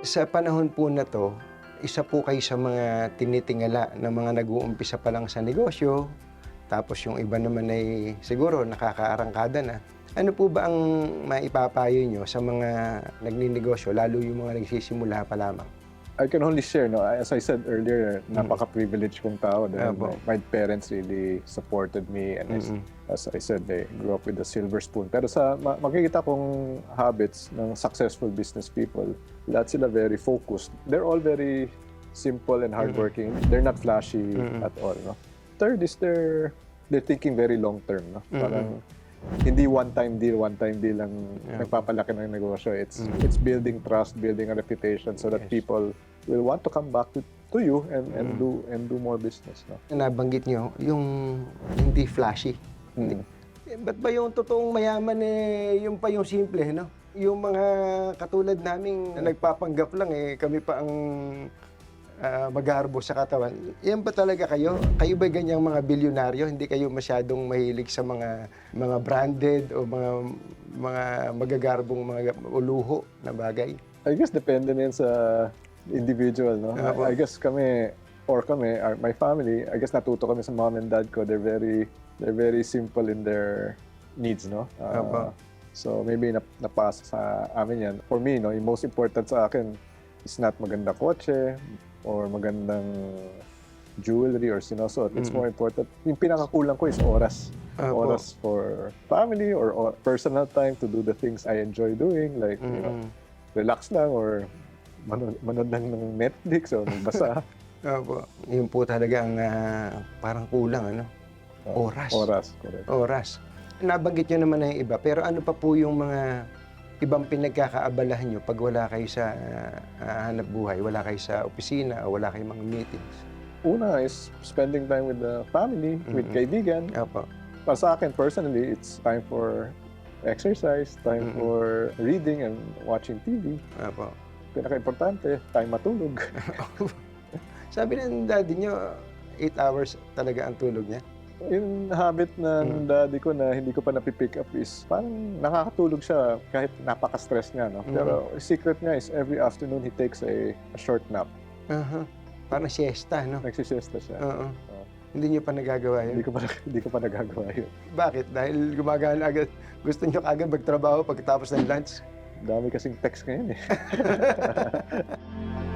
Sa panahon po na to, isa po kayo sa mga tinitingala ng mga nag-uumpisa pa lang sa negosyo, tapos yung iba naman ay siguro nakakaarangkada na. Ano po ba ang maipapayo nyo sa mga nagninegosyo, lalo yung mga nagsisimula pa lamang? I can only share, no? As I said earlier, napaka-privileged kong tao. dahil Apo. my, my parents really supported me and as, Mm-mm. as I said, they grew up with a silver spoon. Pero sa ma- makikita kong habits ng successful business people, lahat sila very focused. They're all very simple and hardworking. They're not flashy Mm-mm. at all, no? Third is they're they're thinking very long term, no? Parang hindi one-time deal, one-time deal lang Yeah. nagpapalaki ng negosyo. It's Mm. it's building trust, building a reputation so that Yes. people will want to come back to, to you and and Mm. do and do more business, no? Nabanggit nyo, yung hindi flashy. Mm. Eh, ba't ba yung totoong mayaman eh, yung pa yung simple, no? Yung mga katulad naming nagpapanggap lang eh, kami pa ang ah, magharbo sa katawan. Yan ba talaga kayo? Kayo ba ganyang mga bilyonaryo? Hindi kayo masyadong mahilig sa mga mga branded o mga mga magagarbong mga uluho na bagay? I guess depende na sa individual, no? Apo. I, I guess kami, or kami, our, my family, I guess natuto kami sa mom and dad ko. They're very, they're very simple in their needs, no? Uh, Apo. so maybe nap, napasa sa amin yan. For me, no, yung most important sa akin is not maganda kotse or magandang jewelry or sinusuot. It's Mm. more important. Yung pinakakulang ko is oras. Apo. Oras for family or, or personal time to do the things I enjoy doing. Like, you know, Mm-mm. relax lang or manood, manood lang ng Netflix o magbasa. Opo. Yun po talaga ang ah, parang kulang, ano? Oras. Oras, correct. oras. Nabanggit nyo naman na yung iba, pero ano pa po yung mga ibang pinagkakaabalahan nyo pag wala kayo sa ah, hanap buhay, wala kayo sa opisina, o wala kayong mga meetings? Una is spending time with the family, with kaibigan. Opo. Para sa akin, personally, it's time for exercise, time Mm-mm. for reading and watching TV. Opo. Pinaka-importante, time matulog. Sabi ng daddy nyo, 8 hours talaga ang tulog niya. yung habit ng Mm. daddy ko na hindi ko pa napipick up is parang nakakatulog siya kahit napaka-stress niya. No? Mm. Pero secret niya is every afternoon he takes a, a short nap. Aha. Parang siesta, no? Nagsisiesta siya. Oo. Oo. Hindi nyo pa nagagawa Hindi yun. ko pa hindi ko pa nagagawa yun. Bakit? Dahil gumagana agad. Gusto nyo agad magtrabaho pagkatapos ng lunch? Dami kasing text ngayon eh.